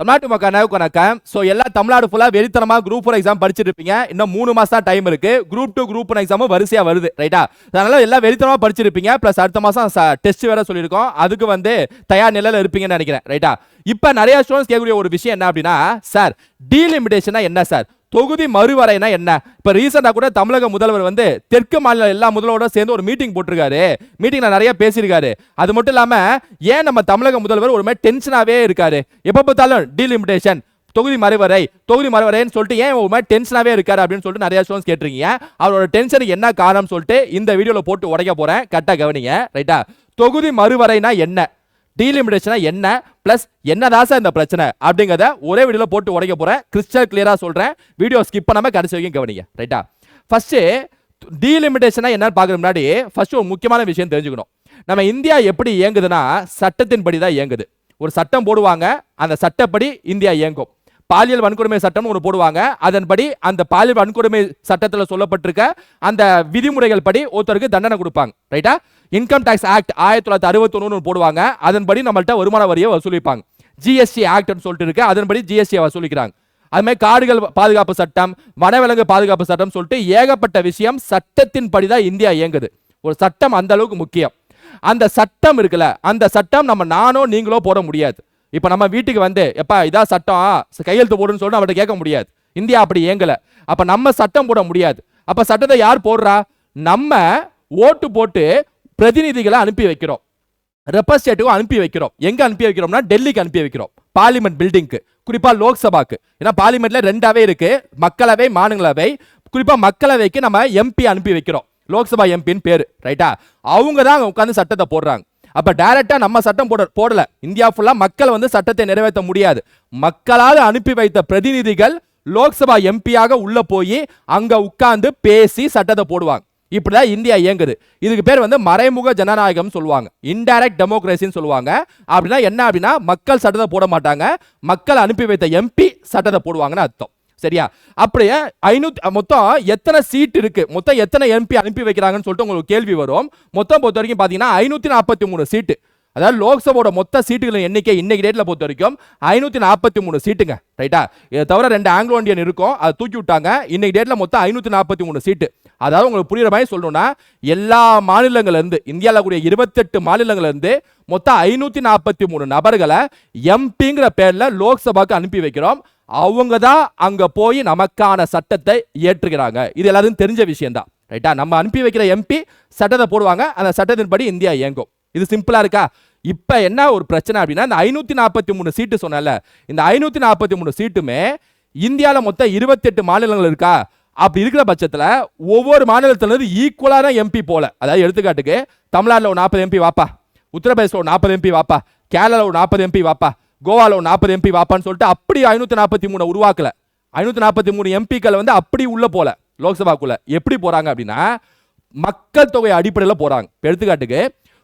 தமிழ்நாட்டு மக்கள் வணக்கம் ஸோ எல்லா தமிழ்நாடு ஃபுல்லாக வெளித்தனமாக குரூப் ஃபோர் எக்ஸாம் படிச்சுட்டு இருப்பீங்க. இன்னும் மூணு மாசம் தான் டைம் இருக்கு. குரூப் டூ குரூப் ஒன் எக்ஸாமும் வரிசையாக வருது ரைட்டா அதனால எல்லாம் வெளித்தனமாக படிச்சிருப்பீங்க. ப்ளஸ் அடுத்த மாசம் டெஸ்ட் வேற சொல்லியிருக்கோம். அதுக்கு வந்து தயார் நிலையில் இருப்பீங்கன்னு நினைக்கிறேன் ரைட்டா இப்போ நிறைய ஸ்டூடெண்ட்ஸ் கேட்கக்கூடிய ஒரு விஷயம் என்ன அப்படின்னா சார் டீலிமிடேஷனா என்ன சார் தொகுதி மறுவரைனா என்ன? இப்போ ரீசெண்டாக கூட தமிழக முதல்வர் வந்து தெற்கு மாநில எல்லா முதல்வரோட சேர்ந்து ஒரு மீட்டிங் போட்டிருக்காரு. மீட்டிங்ல நிறைய பேசியிருக்காரு. அது மட்டும் இல்லாமல் ஏன் நம்ம தமிழக முதல்வர் ஒரு மாதிரி டென்ஷனாகவே இருக்காரு? எப்போ பார்த்தாலும் டீலிமிட்டேஷன் தொகுதி மறுவரை தொகுதி மறுவரைன்னு சொல்லிட்டு ஏன் ஒரு மாதிரி டென்ஷனாகவே இருக்காரு அப்படின்னு சொல்லிட்டு நிறைய ஸ்டூடெண்ட்ஸ் கேட்டிருக்கீங்க. அவரோட டென்ஷனுக்கு என்ன காரணம் சொல்லிட்டு இந்த வீடியோவில் போட்டு உடைக்க போகிறேன் கரெக்டாக கவனிங்க. ரைட்டா தொகுதி மறுவரைனா என்ன? டீலிமிடேஷனா என்ன பிளஸ் என்னதான் சார் இந்த பிரச்சனை அப்படிங்கிறத ஒரே வீடியோவில் போட்டு உடைக்க போகிறேன் கிறிஸ்டல் கிளியராக சொல்கிறேன் வீடியோ ஸ்கிப் பண்ணாமல் கடைசி வரைக்கும் கவனிங்க. ரைட்டா ஃபர்ஸ்ட் டீலிமிடேஷனா என்னன்னு பார்க்குற முன்னாடி ஃபர்ஸ்ட் ஒரு முக்கியமான விஷயம் தெரிஞ்சுக்கணும். நம்ம இந்தியா எப்படி இயங்குதுன்னா சட்டத்தின்படி தான் இயங்குது. ஒரு சட்டம் போடுவாங்க அந்த சட்டப்படி இந்தியா இயங்கும். பாலியல் வன்கொடுமை சட்டம்னு ஒன்று போடுவாங்க. அதன்படி அந்த பாலியல் வன்கொடுமை சட்டத்தில் சொல்லப்பட்டிருக்க அந்த விதிமுறைகள் படி ஒருத்தருக்கு தண்டனை கொடுப்பாங்க. ரைட்டா இன்கம் டேக்ஸ் ஆக்ட் ஆயிரத்தி தொள்ளாயிரத்தி அறுபத்தொன்னு போடுவாங்க. அதன்படி நம்மள்ட்ட வருமான வரியை வசூலிப்பாங்க. ஜிஎஸ்டி ஆக்ட்னு சொல்லிட்டு இருக்கு. அதன்படி ஜிஎஸ்டியை வசூலிக்கிறாங்க. அதுமாதிரி காடுகள் பாதுகாப்பு சட்டம் வனவிலங்கு பாதுகாப்பு சட்டம் சொல்லிட்டு ஏகப்பட்ட விஷயம் சட்டத்தின் தான் இந்தியா இயங்குது. ஒரு சட்டம் அந்த அளவுக்கு முக்கியம். அந்த சட்டம் இருக்குல்ல அந்த சட்டம் நம்ம நானோ நீங்களோ போட முடியாது. இப்போ நம்ம வீட்டுக்கு வந்து எப்பா இதான் சட்டம் கையெழுத்து போடுன்னு சொல்லிட்டு அவர்கிட்ட கேட்க முடியாது. இந்தியா அப்படி இயங்கலை. அப்ப நம்ம சட்டம் போட முடியாது. அப்போ சட்டத்தை யார் போடுறா? நம்ம ஓட்டு போட்டு பிரதிநிதிகளை அனுப்பி வைக்கிறோம். ரெப்ரஸன்டேட்டிவ் அனுப்பி வைக்கிறோம். எங்க அனுப்பி வைக்கிறோம்னா டெல்லிக்கு அனுப்பி வைக்கிறோம். பார்லிமெண்ட் பில்டிங்க்கு குறிப்பாக லோக்சபாக்கு. ஏன்னா பார்லிமெண்ட்ல ரெண்டாவே இருக்கு. மக்களவை மாநிலவை குறிப்பாக மக்களவைக்கு நம்ம எம்பி அனுப்பி வைக்கிறோம். லோக்சபா எம்பின்னு பேர் ரைட்டா அவங்க தான் உட்காந்து சட்டத்தை போடுறாங்க. அப்போ டைரக்டா நம்ம சட்டம் போட போடல. இந்தியா ஃபுல்லாக மக்கள் வந்து சட்டத்தை நிறைவேற்ற முடியாது. மக்களால் அனுப்பி வைத்த பிரதிநிதிகள் லோக்சபா எம்பியாக உள்ளே போய் அங்கே உட்காந்து பேசி சட்டத்தை போடுவாங்க. இப்படிதான் இந்தியா இயங்குது. இதுக்கு பேர் வந்து மறைமுக ஜனநாயகம் சொல்லுவாங்க. இன்டைரக்ட் டெமோக்ரஸின்னு சொல்லுவாங்க. அப்படின்னா என்ன அப்படின்னா மக்கள் சட்டத்தை போட மாட்டாங்க. மக்கள் அனுப்பி வைத்த எம்பி சட்டத்தை போடுவாங்கன்னு அர்த்தம். சரியா? அப்படியே ஐநூத்தி மொத்தம் எத்தனை சீட் இருக்கு? மொத்தம் எத்தனை எம்பி அனுப்பி வைக்கிறாங்கன்னு சொல்லிட்டு உங்களுக்கு கேள்வி வரும். மொத்தம் பொறுத்த வரைக்கும் பாத்தீங்கன்னா ஐநூத்தி நாற்பத்தி மூணு சீட்டு அதாவது லோக்சபாவோட மொத்த சீட்டுகளின் எண்ணிக்கை இன்னைக்கு டேட்டில் பொறுத்த வரைக்கும் ஐநூற்றி நாற்பத்தி மூணு சீட்டுங்க ரைட்டா இதை தவிர ரெண்டு ஆங்கிலோ இண்டியன் இருக்கும் அதை தூக்கி விட்டாங்க. இன்னைக்கு டேட்டில் மொத்தம் ஐநூற்றி நாற்பத்தி மூணு சீட்டு. அதாவது உங்களுக்கு புரியுற மாதிரி சொல்லணும்னா எல்லா மாநிலங்கள்லேருந்து இந்தியாவில் கூடிய இருபத்தெட்டு மாநிலங்கள்லேருந்து மொத்தம் ஐநூற்றி நாற்பத்தி மூணு நபர்களை எம்பிங்கிற பேரில் லோக்சபாவுக்கு அனுப்பி வைக்கிறோம். அவங்க தான் அங்கே போய் நமக்கான சட்டத்தை ஏற்றுகிறாங்க இது எல்லாரும் தெரிஞ்ச விஷயம்தான் ரைட்டா நம்ம அனுப்பி வைக்கிற எம்பி சட்டத்தை போடுவாங்க. அந்த சட்டத்தின்படி இந்தியா இயங்கும். இது சிம்பிளாக இருக்கா? இப்போ என்ன ஒரு பிரச்சனை அப்படின்னா இந்த ஐநூற்றி நாற்பத்தி மூணு சீட்டு சொன்னல இந்த ஐநூற்றி நாற்பத்தி மூணு சீட்டுமே இந்தியாவில் மொத்தம் இருபத்தெட்டு மாநிலங்கள் இருக்கா? அப்படி இருக்கிற பட்சத்தில் ஒவ்வொரு மாநிலத்திலிருந்து ஈக்குவலான எம்பி போல. அதாவது எடுத்துக்காட்டுக்கு தமிழ்நாட்டில் ஒரு நாற்பது எம்பி வாப்பா. உத்தரப்பிரதேசில் ஒரு நாற்பது எம்பி வாப்பா. கேரளாவில் ஒரு நாற்பது எம்பி வாப்பா. கோவாவில் ஒரு நாற்பது எம்பி வாப்பான்னு சொல்லிட்டு அப்படி ஐநூற்றி நாற்பத்தி மூணு உருவாக்கல. ஐநூற்றி நாற்பத்தி மூணு எம்பிக்கள் வந்து அப்படி உள்ளே போல லோக்சபாக்குள்ளே. எப்படி போகிறாங்க அப்படின்னா மக்கள் தொகை அடிப்படையில் போகிறாங்க எடுத்துக்காட்டுக்கு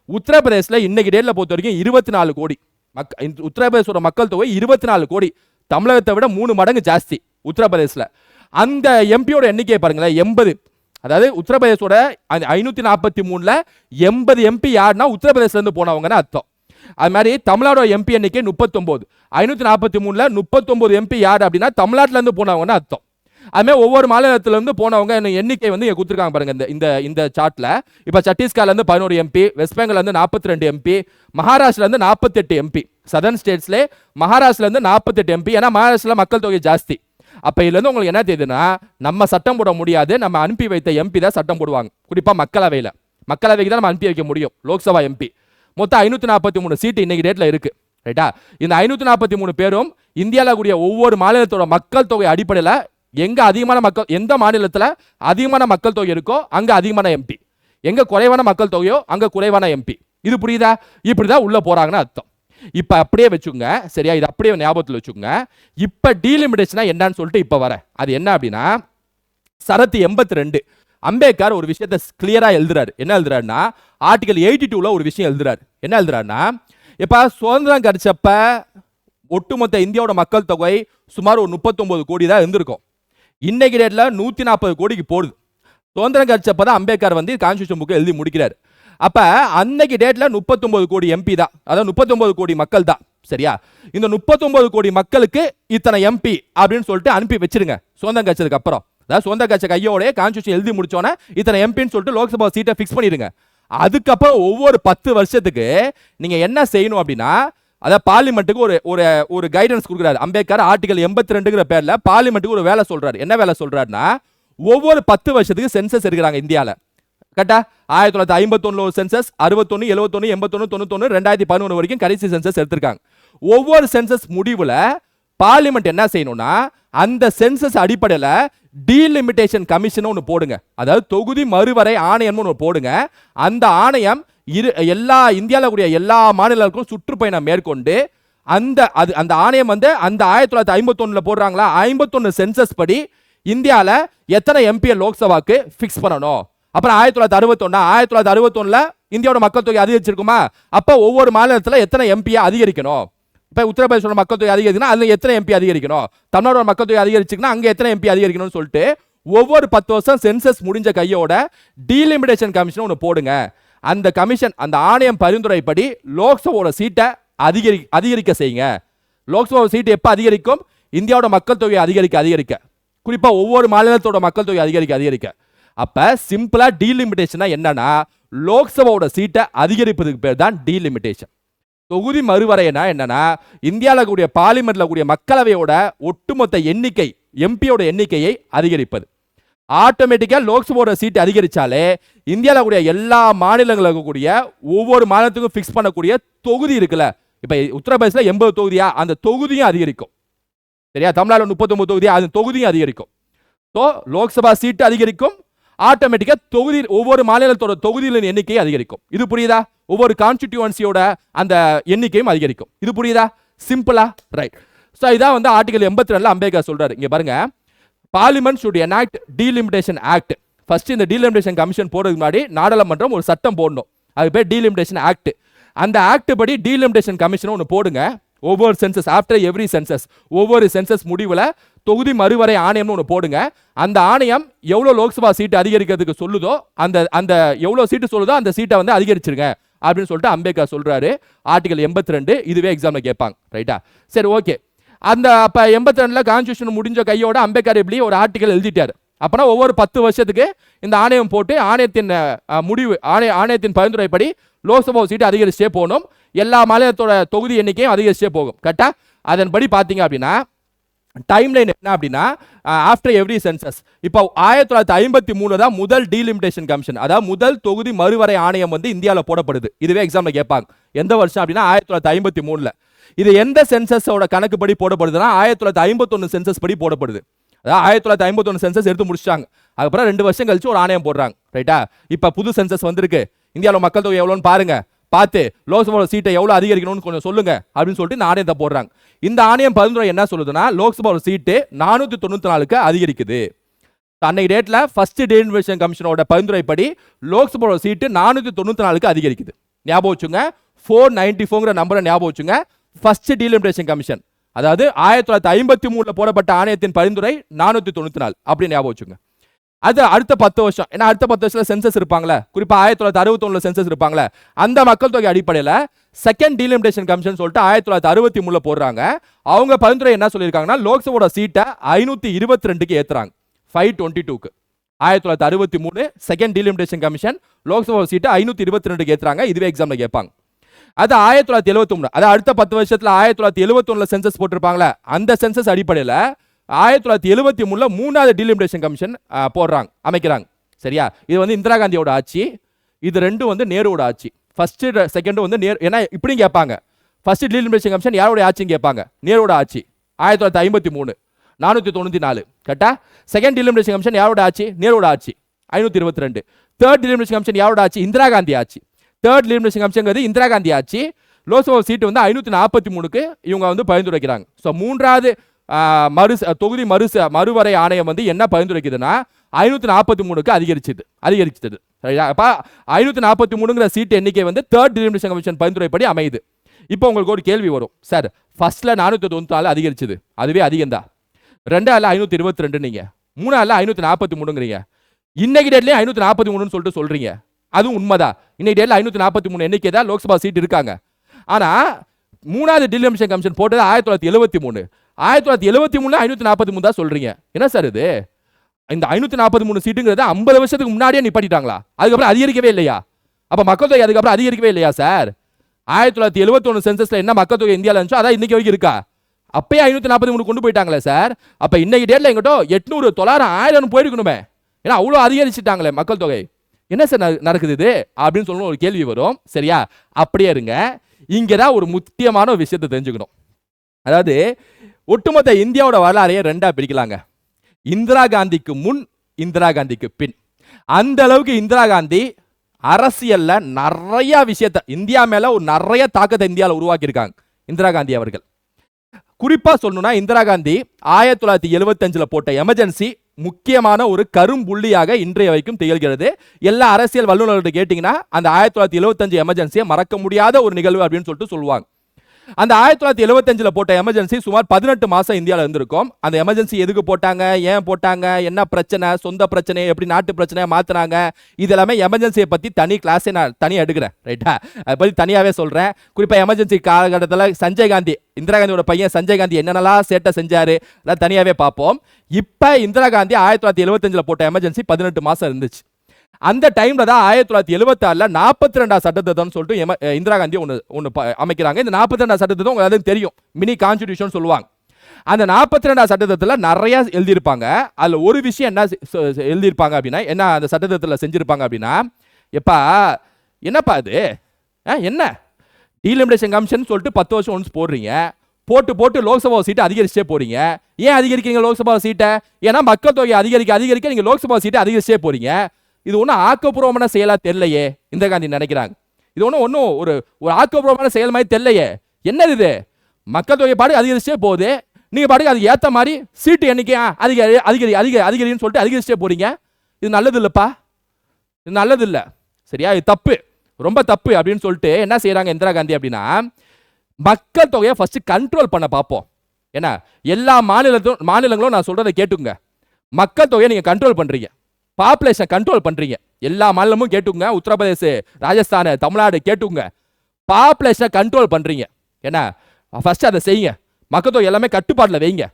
உத்தரப்பிரதேசில் இன்னைக்கு டேட்டில் பொறுத்த வரைக்கும் இருபத்தி நாலு கோடி. மக் இந்த உத்தரப்பிரதேசோட மக்கள் தொகை இருபத்தி நாலு கோடி. தமிழகத்தை விட மூணு மடங்கு ஜாஸ்தி உத்தரப்பிரதேசில் அந்த எம்பியோட எண்ணிக்கையை பாருங்களேன் எண்பது. அதாவது உத்தரப்பிரதேசோட ஐநூற்றி நாற்பத்தி மூணில் எண்பது எம்பி யாருன்னா உத்தரப்பிரதேசிலேருந்து போனவங்கன்னு அர்த்தம். அது மாதிரி தமிழ்நாடோட எம்பி எண்ணிக்கை முப்பத்தொம்போது. ஐநூற்றி நாற்பத்தி மூணில் முப்பத்தொம்போது எம்பி யார் அப்படின்னா தமிழ்நாட்டிலேருந்து போனவங்கன்னு அர்த்தம். அதுமாதிரி ஒவ்வொரு மாநிலத்திலேருந்து போனவங்க என்ன எண்ணிக்கை வந்து இங்கே கொடுத்துருக்காங்க பாருங்க. இந்த இந்த இந்த சார்ட்டில் இப்போ சத்தீஸ்கர்லேருந்து பதினோரு எம்பி வெஸ்ட் பெங்கால்லேருந்து நாற்பத்தி ரெண்டு எம்பி மகாராஷ்டிராலேருந்து நாற்பத்தெட்டு எம்பி சதர்ன் ஸ்டேட்ஸ்லே மகாராஷ்டிராலேருந்து நாற்பத்தெட்டு எம்பி ஏன்னா மகாராஷ்டிரில் மக்கள் தொகை ஜாஸ்தி. அப்போ இதுலேருந்து உங்களுக்கு என்ன தெரியுதுன்னா நம்ம சட்டம் போட முடியாது நம்ம அனுப்பி வைத்த எம்பி தான் சட்டம் போடுவாங்க. குறிப்பாக மக்களவையில். மக்களவைக்கு தான் நம்ம அனுப்பி வைக்க முடியும் லோக்சபா எம்பி மொத்தம் ஐநூற்றி நாற்பத்தி மூணு சீட்டு இன்னைக்கு டேட்டில் இருக்குது ரைட்டா இந்த ஐநூற்றி நாற்பத்தி மூணு பேரும் இந்தியாவில் கூடிய ஒவ்வொரு மாநிலத்தோட மக்கள் தொகை அடிப்படையில் எங்கே அதிகமான மக்கள் எந்த மாநிலத்தில் அதிகமான மக்கள் தொகை இருக்கோ அங்கே அதிகமான எம்பி எங்கே குறைவான மக்கள் தொகையோ அங்கே குறைவான எம்பி இது புரியுதா? இப்படி தான் உள்ளே போகிறாங்கன்னு அர்த்தம். இப்போ அப்படியே வச்சுக்கோங்க. சரியா? இது அப்படியே ஞாபகத்தில் வச்சுக்கோங்க. இப்போ டீலிமிடேஷனாக என்னன்னு சொல்லிட்டு இப்போ வர. அது என்ன அப்படின்னா சரத்து எண்பத்தி ரெண்டு அம்பேத்கர் ஒரு விஷயத்த கிளியராக எழுதுறாரு. என்ன எழுதுறாருன்னா ஆர்டிகல் எயிட்டி டூவில் ஒரு விஷயம் எழுதுறாரு. என்ன எழுதுறாருன்னா இப்போ சுதந்திரம் கிடைச்சப்ப ஒட்டுமொத்த இந்தியாவோட மக்கள் தொகை சுமார் ஒரு முப்பத்தொம்போது கோடி தான் இருந்திருக்கும். இன்னைக்கு டேட்டில் நூற்றி நாற்பது கோடிக்கு போடுது. சுதந்திரம் கிடைச்சப்ப தான் அம்பேத்கர் வந்து கான்ஸ்டியூஷன் புக்கை எழுதி முடிக்கிறார். அப்போ அன்னைக்கு டேட்டில் முப்பத்தொம்பது கோடி எம்பி தான். அதாவது 39 கோடி மக்கள் தான். சரியா? இந்த 39 கோடி மக்களுக்கு இத்தனை எம்பி அப்படின்னு சொல்லிட்டு அனுப்பி வச்சிருங்க. சுதந்திரம் கழிச்சதுக்கு அப்புறம். அதாவது சுதந்திர கட்சி கையோடய கான்ஸ்டியூஷன் எழுதி முடிச்சோன்னே இத்தனை எம்பின்னு சொல்லிட்டு லோக்சபா சீட்டை ஃபிக்ஸ் பண்ணிடுங்க. அதுக்கப்புறம் ஒவ்வொரு பத்து வருஷத்துக்கு நீங்கள் என்ன செய்யணும் அப்படின்னா அதாவது பார்லிமெண்ட்டுக்கு ஒரு ஒரு ஒரு கைடன்ஸ் கொடுக்குறாரு. அம்பேத்கர் ஆர்டிகல் எண்பத்தி ரெண்டுங்கிற பேரில் பார்லிமெண்ட்டுக்கு ஒரு வேலை சொல்கிறாரு என்ன வேலை சொல்கிறாருன்னா ஒவ்வொரு பத்து வருஷத்துக்கு சென்சஸ் எடுக்கிறாங்க இந்தியாவில் கரெக்டா? ஆயிரத்தி தொள்ளாயிரத்தி ஐம்பத்தொன்னு ஒரு சென்சஸ் அறுபத்தொன்னு எழுபத்தொன்னு எண்பத்தொன்னு தொண்ணூத்தொன்று ரெண்டாயிரத்தி பதினொன்று வரைக்கும் கடைசி சென்சஸ் எடுத்திருக்காங்க. ஒவ்வொரு சென்சஸ் முடிவில் பார்லிமெண்ட் என்ன செய்யணும்னா அந்த சென்சஸ் அடிப்படையில் டீலிமிட்டேஷன் கமிஷன் ஒன்று போடுங்க. அதாவது தொகுதி மறுவரை ஆணையம்னு ஒன்று போடுங்க. அந்த ஆணையம் இரு எல்லா இந்தியாவில் கூடிய எல்லா மாநிலங்களுக்கும் சுற்றுப்பயணம் மேற்கொண்டு அந்த அது அந்த ஆணையம் வந்து அந்த ஆயிரத்தி தொள்ளாயிரத்தி ஐம்பத்தொன்னில் போடுறாங்களா? ஐம்பத்தொன்று சென்சஸ் படி இந்தியாவில் எத்தனை எம்பியை லோக்சபாக்கு ஃபிக்ஸ் பண்ணணும்? அப்புறம் ஆயிரத்தி தொள்ளாயிரத்தி அறுபத்தொன்னா ஆயிரத்தி தொள்ளாயிரத்தி அறுபத்தொன்னில் இந்தியாவோட மக்கள் தொகை அதிகரிச்சிருக்குமா? அப்போ ஒவ்வொரு மாநிலத்தில் எத்தனை எம்பியை அதிகரிக்கணும்? இப்போ உத்தரப்பிரதேசோட மக்கள் தொகை அதிகரிக்குன்னா அதில் எத்தனை எம்பி அதிகரிக்கணும்? தமிழ்நாடோட மக்கள் தொகை அதிகரிச்சுன்னா அங்கே எத்தனை எம்பி அதிகரிக்கணும்னு சொல்லிட்டு ஒவ்வொரு பத்து வருஷம் சென்சஸ் முடிஞ்ச கையோட டீலிமிடேஷன் கமிஷன் ஒன்று போடுங்க. அந்த கமிஷன் அந்த ஆணையம் பரிந்துரைப்படி லோக்சபாவோட சீட்டை அதிகரி அதிகரிக்க செய்யுங்க. லோக்சபோட சீட்டு எப்போ அதிகரிக்கும்? இந்தியாவோட மக்கள் தொகையை அதிகரிக்க அதிகரிக்க. குறிப்பாக ஒவ்வொரு மாநிலத்தோட மக்கள் தொகை அதிகரிக்க அதிகரிக்க. அப்போ சிம்பிளாக டீலிமிட்டேஷனா என்னன்னா லோக்சபாவோட சீட்டை அதிகரிப்பதுக்கு பேர் தான் டீலிமிட்டேஷன் தொகுதி மறுவரையனா என்னன்னா இந்தியாவில் கூடிய பார்லிமெண்ட்டில் கூடிய மக்களவையோட ஒட்டுமொத்த எண்ணிக்கை எம்பியோட எண்ணிக்கையை அதிகரிப்பது. ஆட்டோமேட்டிக்காக லோக்சபோட சீட்டு அதிகரித்தாலே இந்தியாவில் கூடிய எல்லா மாநிலங்களில் இருக்கக்கூடிய ஒவ்வொரு மாநிலத்துக்கும் ஃபிக்ஸ் பண்ணக்கூடிய தொகுதி இருக்குல்ல. இப்போ உத்தரப்பிரதேசில் எண்பது தொகுதியா அந்த தொகுதியும் அதிகரிக்கும். சரியா? தமிழ்நாடு முப்பத்தொம்பது தொகுதியா அந்த தொகுதியும் அதிகரிக்கும். ஸோ லோக்சபா சீட்டு அதிகரிக்கும். ஆட்டோமேட்டிக்காக தொகுதி ஒவ்வொரு மாநிலத்தோட தொகுதிகளின் எண்ணிக்கை அதிகரிக்கும். இது புரியுதா? ஒவ்வொரு கான்ஸ்டிடியூவன்சியோட அந்த எண்ணிக்கையும் அதிகரிக்கும். இது புரியுதா? சிம்பிளா ரைட் ஸோ இதான் வந்து ஆர்டிகல் எண்பத்தி ரெண்டில் அம்பேத்கர் சொல்கிறார் இங்கே பாருங்கள் parliament act enact delimitation act first இந்த டீலிமிடேஷன் கமிஷன் போடுறதுக்கு முன்னாடி நாடாளுமன்றம் ஒரு சட்டம் போடணும். அது பேர் டீலிமிடேஷன் ஆக்ட் அந்த ஆக்ட் படி டீலிமிடேஷன் கமிஷன் ஒன்று போடுங்க. ஒவ்வொரு சென்சஸ் ஆஃப்டர் எவ்ரி சென்சஸ் ஒவ்வொரு சென்சஸ் முடிவில் தொகுதி மறுவரை ஆணையம்னு ஒன்று போடுங்க. அந்த ஆணையம் எவ்வளோ லோக்சபா சீட்டு அதிகரிக்கிறதுக்கு சொல்லுதோ அந்த அந்த எவ்வளோ சீட்டு சொல்லுதோ அந்த சீட்டை வந்து அதிகரிச்சிருங்க அப்படின்னு சொல்லிட்டு அம்பேத்கர் சொல்கிறாரு ஆர்டிகல் எண்பத்தி ரெண்டு இதுவே எக்ஸாமில் கேட்பாங்க ரைட்டா சரி ஓகே அந்த அப்போ எண்பத்தி ரெண்டில் கான்ஸ்டியூஷன் முடிஞ்ச கையோட அம்பேத்கர் இப்படி ஒரு ஆர்டிகல் எழுதிட்டாரு. அப்போனா ஒவ்வொரு பத்து வருஷத்துக்கு இந்த ஆணையம் போட்டு ஆணையத்தின் முடிவு ஆணைய ஆணையத்தின் பரிந்துரைப்படி லோக்சபா சீட்டு அதிகரிச்சே போகணும். எல்லா மாநிலத்தோட தொகுதி எண்ணிக்கையும் அதிகரிச்சே போகும். கரெக்டாக அதன்படி பார்த்தீங்க அப்படின்னா டைம் லைன் என்ன அப்படின்னா ஆஃப்டர் எவ்ரி சென்சஸ் இப்போ ஆயிரத்தி தொள்ளாயிரத்தி ஐம்பத்தி மூணு தான் முதல் டீலிமிடேஷன் கமிஷன் அதாவது முதல் தொகுதி மறுவரை ஆணையம் வந்து இந்தியாவில் போடப்படுது. இதுவே எக்ஸாமில் கேட்பாங்க. எந்த வருஷம் அப்படின்னா ஆயிரத்தி தொள்ளாயிரத்தி ஐம்பத்தி மூணில். இது எந்த சென்சஸோட கணக்குப்படி போடப்படுதுன்னா ஆயிரத்தி தொள்ளாயிரத்தி ஐம்பத்தொன்று சென்சஸ் படி போடப்படுது. அதாவது ஆயிரத்தி தொள்ளாயிரத்தி ஐம்பத்தொன்று சென்சஸ் எடுத்து முடிச்சிட்டாங்க. அதுக்கப்புறம் ரெண்டு வருஷம் கழிச்சு ஒரு ஆணையம் போடுறாங்க. ரைட்டா? இப்போ புது சென்சஸ் வந்திருக்கு. இந்தியாவில் மக்கள் தொகை எவ்வளோன்னு பாருங்க. பார்த்து லோக்சபா சீட்டை எவ்வளோ அதிகரிக்கணும்னு கொஞ்சம் சொல்லுங்க அப்படின்னு சொல்லிட்டு இந்த ஆணையத்தை போடுறாங்க. இந்த ஆணையம் பரிந்துரை என்ன சொல்லுதுன்னா லோக்சபா சீட்டு நானூற்றி தொண்ணூற்றி நாலுக்கு அதிகரிக்குது. அன்னைக்கு டேட்டில் ஃபர்ஸ்ட் டெலிமினேஷன் கமிஷனோட பரிந்துரைப்படி லோக்சபாவோட சீட்டு நானூற்றி தொண்ணூற்றி நாலுக்கு அதிகரிக்குது. ஞாபகம் வச்சுங்க. ஃபோர் நைன்டி ஃபோங்கிற நம்பரை ஞாபகம் வச்சுங்க. ஃபர்ஸ்ட் டீலிமிடேஷன் கமிஷன் அதாவது ஆயிரத்தி தொள்ளாயிரத்தி ஐம்பத்தி மூணுல போடப்பட்ட ஆணையத்தின் பரிந்துரை நானூற்றி தொண்ணூற்றி நாலு. அப்படின்னு ஞாபகம் வச்சுங்க அது அடுத்த பத்து வருஷம். ஏன்னா அடுத்த பத்து வருஷத்தில் சென்சஸ் இருப்பாங்களே. குறிப்பாக ஆயிரத்தி தொள்ளாயிரத்தி அறுபத்தொன்னில் சென்சஸ் இருப்பாங்களே. அந்த மக்கள் தொகை அடிப்படையில் செகண்ட் டீலிமிடேஷன் கமிஷன் சொல்லிட்டு ஆயிரத்தி தொள்ளாயிரத்தி அறுபத்தி மூணில் போடுறாங்க. அவங்க பரிந்துரை என்ன சொல்லியிருக்காங்கன்னா லோக்சபோட சீட்டை ஐநூற்றி இருபத்தி ரெண்டுக்கு ஏத்துறாங்க. ஃபைவ் டுவெண்ட்டி டூக்கு ஆயிரத்தி தொள்ளாயிரத்தி அறுபத்தி மூணு செகண்ட் டீலிமிடேஷன் கமிஷன் லோக்சபா சீட்டை ஐநூற்றி இருபத்தி ரெண்டுக்கு ஏற்றுறாங்க இதுவே எக்ஸாம்ல கேட்பாங்க. அது ஆயிரத்தி தொள்ளாயிரத்தி எழுபத்தி மூணு. அது அடுத்த பத்து வருஷத்தில் ஆயிரத்தி தொள்ளாயிரத்தி எழுபத்தொன்னுல சென்சஸ் போட்டிருப்பாங்களே அந்த சென்சஸ் அடிப்படையில் ஆயிரத்தி தொள்ளாயிரத்தி எழுபத்தி மூணுல மூணாவது டீலிமிடேஷன் கமிஷன் போடுறாங்க அமைக்கிறாங்க. சரியா? இது வந்து இந்திரா காந்தியோட ஆட்சி இது ரெண்டும் வந்து நேருவோட ஆட்சி. ஃபஸ்ட்டு செகண்டும் வந்து நேரு ஏன்னா இப்படியும் கேட்பாங்க. ஃபஸ்ட்டு டீலிமிடேஷன் கமிஷன் யாரோட ஆட்சின்னு கேட்பாங்க? நேருவோட ஆட்சி ஆயிரத்தி தொள்ளாயிரத்தி ஐம்பத்தி மூணு. நானூற்றி தொண்ணூற்றி நாலு. கரெக்டா செகண்ட் டீலிமிடேஷன் கமிஷன் யாரோட ஆட்சி? நேருவோட ஆட்சி ஐநூற்றி இருபத்தி ரெண்டு. தேர்ட் டீலிமிடேஷன் கமிஷன் யாரோட ஆட்சி? இந்திரா காந்தி ஆட்சி. தேர்ட் டீலிமிடேஷன் கமிஷன்ங்கிறது இந்திரா காந்தி ஆச்சு லோக்சபா சீட்டு வந்து ஐநூற்றி நாற்பத்தி மூணுக்கு இவங்க வந்து பரிந்துரைக்கிறாங்க. ஸோ மூன்றாவது மறு தொகுதி மறு மறுவரை ஆணையம் வந்து என்ன பரிந்துரைக்குதுன்னா ஐநூற்றி நாற்பத்தி மூணுக்கு அதிகரிச்சது அதிகரிச்சது. சரியா? அப்போ ஐநூற்றி நாற்பத்தி மூணுங்கிற சீட்டு எண்ணிக்கை வந்து தேர்ட் டிலிமினேஷன் கமிஷன் பரிந்துரைப்படி அமையுது. இப்போ உங்களுக்கு ஒரு கேள்வி வரும். சார் ஃபர்ஸ்ட்ல நானூற்றி தொண்ணூற்றி நாலு அதிகரிச்சது அதுவே அதிகம்தான் ரெண்டாவில் ஐநூற்றி இருபத்தி ரெண்டு நீங்கள் மூணாவில் ஐநூற்றி நாற்பத்தி மூணுங்கிறீங்க. இன்னைக்கு டேட்லேயும் ஐநூற்றி நாற்பத்தி மூணுன்னு சொல்லிட்டு சொல்கிறீங்க அதுவும் உண்மைதான். இன்னைக்கு டேட்டில் ஐநூற்றி நாற்பத்தி மூணு எண்ணிக்கை தான் லோக்சபா சீட் இருக்காங்க. ஆனால் மூணாவது டிலிமிஷன் கமிஷன் போட்டது ஆயிரத்தி தொள்ளாயிரத்தி எழுபத்தி மூணு. ஆயிரத்தி தொள்ளாயிரத்தி எழுபத்தி மூணு ஐநூற்றி நாற்பத்தி மூணு தான் சொல்கிறீங்க என்ன சார் இது? இந்த ஐநூற்றி நாற்பத்தி மூணு சீட்டுங்கிறது ஐம்பது வருஷத்துக்கு முன்னாடியே நிப்பாட்டிட்டாங்களா? அதுக்கப்புறம் அதிகரிக்கவே இல்லையா? அப்போ மக்கள் தொகை அதுக்கப்புறம் அதிகரிக்கவே இல்லையா சார்? ஆயிரத்தி தொள்ளாயிரத்தி எழுபத்தி ஒன்று என்ன மக்கள் தொகை இந்தியாவில் இருந்துச்சோ அதான் இன்றைக்கி வரைக்கும் இருக்கா? அப்பயே ஐநூற்றி நாற்பத்தி மூணு கொண்டு போயிட்டாங்களே சார்? அப்போ இன்னைக்கு டேட்டில் எங்கிட்ட எட்நூறு தொள்ளாயிரம் ஆயிரம் போயிருக்கணுமே. ஏன்னா அவ்வளோ அதிகரிச்சுட்டாங்களே மக்கள் தொகை என்ன சார் ந- நடக்குது இது? அப்படின்னு சொல்லணும் ஒரு கேள்வி வரும். சரியா? அப்படியே இருங்க. இங்கே தான் ஒரு முக்கியமான ஒரு விஷயத்தை தெரிஞ்சுக்கணும். அதாவது ஒட்டுமொத்த இந்தியாவோட வரலாறையே ரெண்டாக பிரிக்கலாங்க. இந்திரா காந்திக்கு முன் இந்திரா காந்திக்கு பின். அந்த அளவுக்கு இந்திரா காந்தி அரசியல்ல நிறைய விஷயத்த இந்தியா மேல ஒரு நிறைய தாக்கத்தை இந்தியாவில் உருவாக்கியிருக்காங்க இந்திரா காந்தி அவர்கள். குறிப்பா சொல்லணும்னா இந்திரா காந்தி ஆயிரத்தி தொள்ளாயிரத்தி எழுபத்தஞ்சில் போட்ட எமர்ஜென்சி முக்கியமான ஒரு கரும்புள்ளியாக இன்றைய வரைக்கும் திகழ்கிறது. எல்லா அரசியல் வல்லுநர்கள்ட்ட கேட்டிங்கன்னா அந்த ஆயிரத்தி தொள்ளாயிரத்தி எழுபத்தஞ்சு எமர்ஜென்சியை மறக்க முடியாத ஒரு நிகழ்வு அப்படின்னு சொல்லிட்டு சொல்லுவாங்க. அந்த ஆயிரத்தி தொள்ளாயிரத்தி எழுபத்தஞ்சில் போட்ட எமர்ஜென்சி சுமார் பதினெட்டு மாதம் இந்தியாவில் இருந்திருக்கும். அந்த எமர்ஜென்சி எதுக்கு போட்டாங்க? ஏன் போட்டாங்க? என்ன பிரச்சனை? சொந்த பிரச்சனை? எப்படி நாட்டு பிரச்சனையை மாத்துனாங்க? இது எல்லாமே எமர்ஜென்சியை பத்தி தனி கிளாஸே நான் தனியாக எடுக்கிறேன். ரைட்டா அதை பத்தி தனியாவே சொல்றேன். குறிப்பா எமர்ஜென்சி காலகட்டத்தில் சஞ்சய் காந்தி இந்திரா காந்தியோட பையன் சஞ்சய் காந்தி என்னென்னலாம் சேட்டை செஞ்சாரு? அதெல்லாம் தனியாவே பார்ப்போம். இப்ப இந்திரா காந்தி ஆயிரத்தி தொள்ளாயிரத்தி எழுபத்தஞ்சில் போட்ட எமர்ஜென்சி பதினெட்டு மாசம் இருந்துச்சு. அந்த டைம்ல தான் ஆயிரத்தி தொள்ளாயிரத்தி எழுபத்தி ஆறுல நாற்பத்தி ரெண்டாம் சட்டத்திட்டம்னு சொல்லிட்டு எம- இந்திரா காந்தி ஒன்று ஒன்று அமைக்கிறாங்க. இந்த நாற்பத்தி ரெண்டாம் சட்டத்திட்டம் உங்களுக்கு தெரியும். மினி கான்ஸ்டிடியூஷன் சொல்லுவாங்க. அந்த நாற்பத்தி ரெண்டாம் சட்டத்தில் நிறைய எழுதியிருப்பாங்க. அதில் ஒரு விஷயம் என்ன செ- எழுதியிருப்பாங்க அப்படின்னா என்ன அந்த சட்டத்தில் செஞ்சிருப்பாங்க அப்படின்னா எப்பா என்னப்பா இது? ஆ, என்ன? டீலிமிடேஷன் கமிஷன் சொல்லிட்டு பத்து வருஷம் ஒன்ஸ் போடுறீங்க. போட்டு போட்டு லோக்சபா சீட்டை அதிகரிச்சே போறீங்க. ஏன் அதிகரிக்கிறீங்க லோக்சபா சீட்டை? ஏன்னா மக்கள் தொகை அதிகரிக்க அதிகரிக்க நீங்க லோக்சபா சீட்டை அதிகரிச்சே போறீங்க. இது ஒன்றும் ஆக்கப்பூர்வமான செயலாக தெரியலையே இந்திரா காந்தி நினைக்கிறாங்க. இது ஒன்றும் ஒன்றும் ஒரு ஒரு ஆக்கப்பூர்வமான செயல் மாதிரி தெரியலையே. என்னது இது? மக்கள் தொகை பாடு அதிகரிச்சே போகுது. நீங்கள் பாட்டுக்கு அதுக்கு ஏற்ற மாதிரி சீட்டு எண்ணிக்கையா ஆ, அதிகரி அதிகரி அதிக அதிகரின்னு சொல்லிட்டு அதிகரிச்சே போறீங்க. இது நல்லது இல்லைப்பா இது நல்லது இல்லை சரியா? இது தப்பு. ரொம்ப தப்பு அப்படின்னு சொல்லிட்டு என்ன செய்கிறாங்க இந்திரா காந்தி அப்படின்னா மக்கள் தொகையை ஃபர்ஸ்ட் கண்ட்ரோல் பண்ண பார்ப்போம். என்ன எல்லா மாநிலத்தும் மாநிலங்களும் நான் சொல்றதை கேட்டுங்க மக்கள் தொகையை நீங்கள் கண்ட்ரோல் பண்ணுறீங்க பாப்புலேஷன் கண்ட்ரோல் பண்ணுறீங்க எல்லா மாநிலமும் கேட்டுங்க உத்தரப்பிரதேச ராஜஸ்தான் தமிழ்நாடு கேட்டுங்க பாப்புலேஷனை கண்ட்ரோல் பண்ணுறீங்க என்ன ஃபஸ்ட்டு அதை செய்யுங்க. மக்கத்தொகை எல்லாமே கட்டுப்பாட்டில் வைங்க.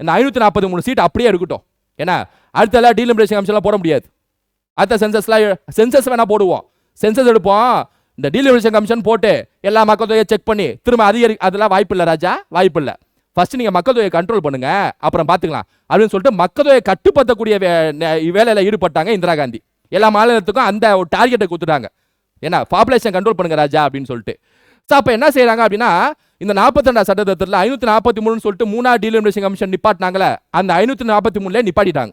இந்த ஐநூற்றி நாற்பது மூணு சீட் அப்படியே இருக்கட்டும் ஏன்னா அடுத்த எல்லாம் டீலிமிடேஷன் கமிஷன்லாம் போட முடியாது. அடுத்த சென்சஸ்லாம் சென்சஸ் வேணால் போடுவோம். சென்சஸ் எடுப்போம். இந்த டீலிமிடேஷன் கமிஷன் போட்டு எல்லா மக்கத்தொகையை செக் பண்ணி திரும்ப அதிகரி அதெல்லாம் வாய்ப்பு இல்லை ராஜா வாய்ப்பு இல்லை ஃபர்ஸ்ட் நீங்கள் மக்கள் தொகையை கண்ட்ரோல் பண்ணுங்க. அப்புறம் பார்த்துக்கலாம் அப்படின்னு சொல்லிட்டு மக்கள் தொகையை கட்டுப்படுத்தக்கூடிய வே- ஈடுபட்டாங்க இந்திரா காந்தி. எல்லா மாநிலத்துக்கும் அந்த ஒரு டார்கெட்டை கொடுத்துட்டாங்க. ஏன்னா பாப்புலேஷன் கண்ட்ரோல் பண்ணுங்க ராஜா அப்படின்னு சொல்லிட்டு. ஸோ அப்போ என்ன செய்கிறாங்க அப்படின்னா இந்த நாற்பத்தி ரெண்டாம் சட்டத்தில் ஐநூற்றி நாற்பத்தி மூணுன்னு சொல்லிட்டு மூணாவது டீலிமினேஷன் கமிஷன் நிப்பாட்டினாங்களே அந்த ஐநூற்றி நாற்பத்தி மூணுல நிப்பாட்டிட்டாங்க.